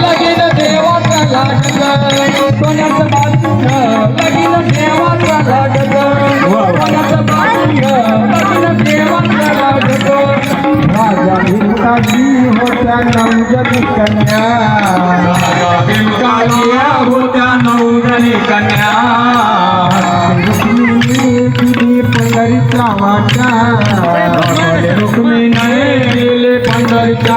लगीन देवाचा लागत सोन्याचं बाजून लगीन देवाचा लागत सोन्याचं बाजून लगीन देवाचा लागत राजा भिंगाजी होत्या नवजनी कन्या. राजा भिंगालिया होत्या नवजनी कन्या. तिने पंढरीचा वाटा रुक्मिणी दिले पंढरीचा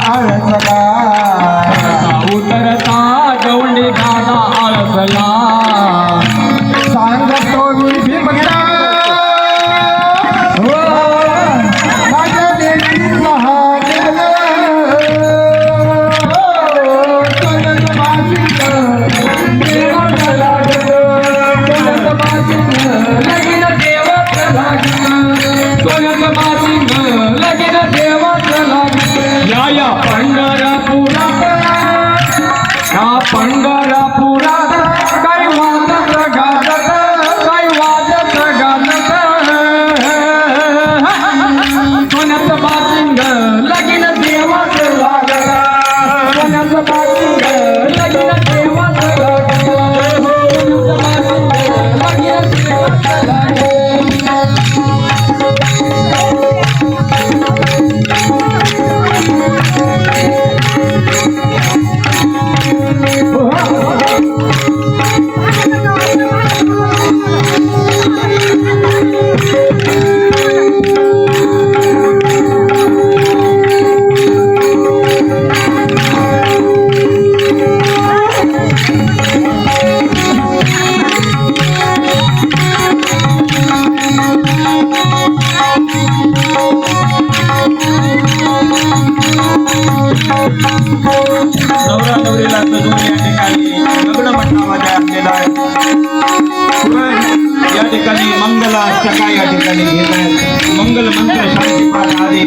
दादा उतरता गवंडी दादा आळसला. सांगतो मी भीमता या ठिकाणी मंगल मंत्र शांती पाठ आदी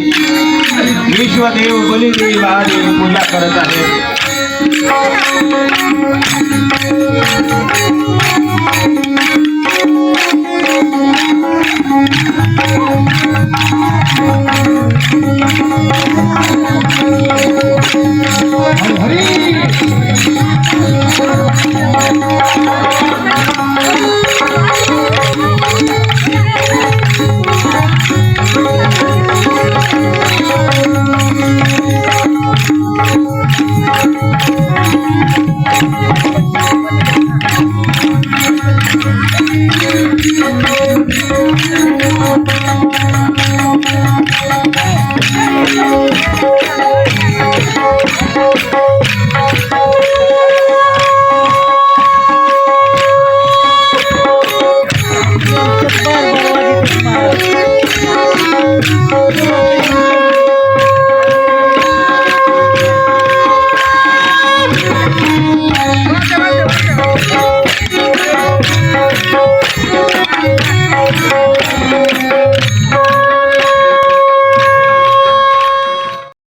विश्वदेव बलिदेव आदी पूजा करत आहेत Bye.